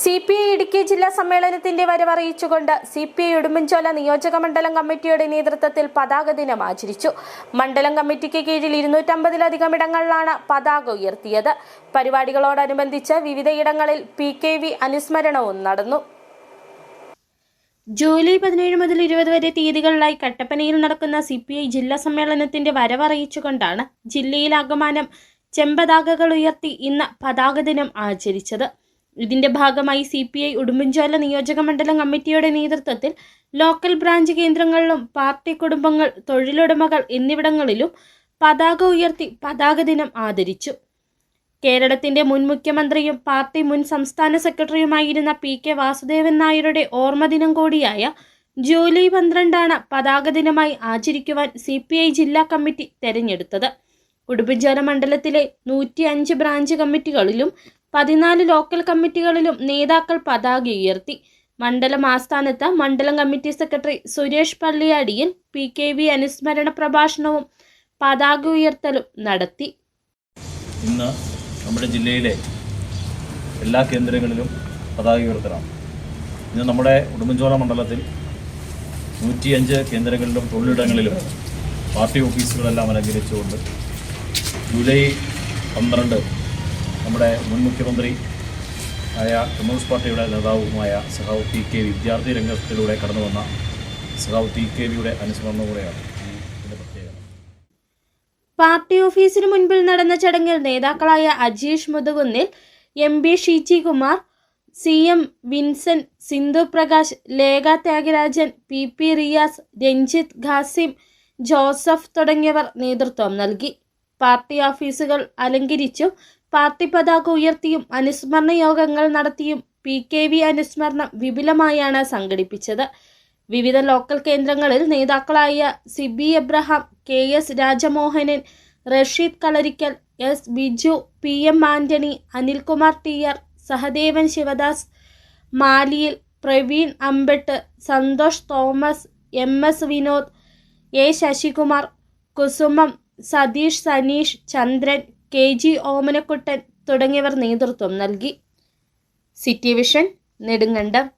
C P I Idukki ജില്ലാ സമ്മേളനത്തിന്റെ വരവറിയിച്ചുകൊണ്ട് സി പി ഐ ഉടുമ്പൻചോല നിയോജക മണ്ഡലം കമ്മിറ്റിയുടെ നേതൃത്വത്തിൽ പതാക ദിനം ആചരിച്ചു. മണ്ഡലം കമ്മിറ്റിക്ക് കീഴിൽ ഇരുന്നൂറ്റമ്പതിലധികം ഇടങ്ങളിലാണ് പതാക ഉയർത്തിയത്. പരിപാടികളോടനുബന്ധിച്ച് വിവിധയിടങ്ങളിൽ പി കെ വി അനുസ്മരണവും നടന്നു. ജൂലൈ പതിനേഴ് മുതൽ ഇരുപത് വരെ തീയതികളിലായി കട്ടപ്പനയിൽ നടക്കുന്ന സി പി ഐ ജില്ലാ സമ്മേളനത്തിന്റെ വരവറിയിച്ചുകൊണ്ടാണ് ജില്ലയിലാകമാനം ചെമ്പതാകകൾ ഉയർത്തി ഇന്ന് പതാക ദിനം ആചരിച്ചത്. ഇതിന്റെ ഭാഗമായി സി പി ഐ ഉടുമ്പൻചോല നിയോജക മണ്ഡലം കമ്മിറ്റിയുടെ നേതൃത്വത്തിൽ ലോക്കൽ ബ്രാഞ്ച് കേന്ദ്രങ്ങളിലും പാർട്ടി കുടുംബങ്ങൾ തൊഴിലുടമകൾ എന്നിവിടങ്ങളിലും പതാക ഉയർത്തി പതാക ദിനം ആദരിച്ചു. കേരളത്തിന്റെ മുൻ മുഖ്യമന്ത്രിയും പാർട്ടി മുൻ സംസ്ഥാന സെക്രട്ടറിയുമായിരുന്ന പി കെ വാസുദേവൻ നായരുടെ ഓർമ്മദിനം കൂടിയായ ജൂലൈ പന്ത്രണ്ടാണ് പതാക ദിനമായി ആചരിക്കുവാൻ സി പി ഐ ജില്ലാ കമ്മിറ്റി തെരഞ്ഞെടുത്തത്. ഉടുമ്പൻചോല മണ്ഡലത്തിലെ നൂറ്റി അഞ്ച് ബ്രാഞ്ച് കമ്മിറ്റികളിലും പതിനാല് ലോക്കൽ കമ്മിറ്റികളിലും നേതാക്കൾ പതാക ഉയർത്തി. മണ്ഡലം ആസ്ഥാനത്ത് മണ്ഡലം കമ്മിറ്റി സെക്രട്ടറി സുരേഷ് പള്ളിയാടിയിൽ പി കെ വി അനുസ്മരണ പ്രഭാഷണവും പതാക ഉയർത്തലും നടത്തി. ഇന്ന് നമ്മുടെ ജില്ലയിലെ എല്ലാ കേന്ദ്രങ്ങളിലും പതാക ഉയർത്തലാണ് ഇന്ന് നമ്മുടെ ഉടുമ്പൻചോല മണ്ഡലത്തിൽ നൂറ്റിയഞ്ച് കേന്ദ്രങ്ങളിലും തൊഴിലിടങ്ങളിലും പാർട്ടി ഓഫീസുകളെല്ലാം അലങ്കരിച്ചുകൊണ്ട് ജൂലൈ പന്ത്രണ്ട് നമ്മുടെ മുൻ മുഖ്യമന്ത്രി ആയ കമ്മ്യൂണിസ്റ്റ് പാർട്ടിയുടെ നേതാവുമായ സഹാവ് പി കെ വിദ്യാർത്ഥി രംഗത്തിലൂടെ കടന്നു വന്ന സഹാവ് പി കെ വിയുടെ അനുസ്മരണം കൂടെയാണ് പാർട്ടി ഓഫീസിന് മുൻപിൽ നടന്ന ചടങ്ങിൽ നേതാക്കളായ Ajeesh Muthukunnil M B Sheeji Kumar C M Vincent Sindhu Prakash Lekha Thyagarajan P P Riyas Ranjith Khasim Joseph തുടങ്ങിയവർ നേതൃത്വം നൽകി. പാർട്ടി ഓഫീസുകൾ അലങ്കരിച്ചും പാർട്ടി പതാക ഉയർത്തിയും അനുസ്മരണ യോഗങ്ങൾ നടത്തിയും പി കെ വി അനുസ്മരണം വിപുലമായാണ് സംഘടിപ്പിച്ചത്. വിവിധ ലോക്കൽ കേന്ദ്രങ്ങളിൽ നേതാക്കളായ Siby Abraham K S Rajamohanan Rasheed Kalarikkal S Biju P M Antony Anilkumar T R Sahadevan Sivadas Maliyil Praveen Ambett Santhosh Thomas M S Vinod A Sasikumar Kusumam Satheesh Saneesh Chandran K G Omanakuttan തുടങ്ങിയവർ നേതൃത്വം നൽകി. City Vision Nedumkandam.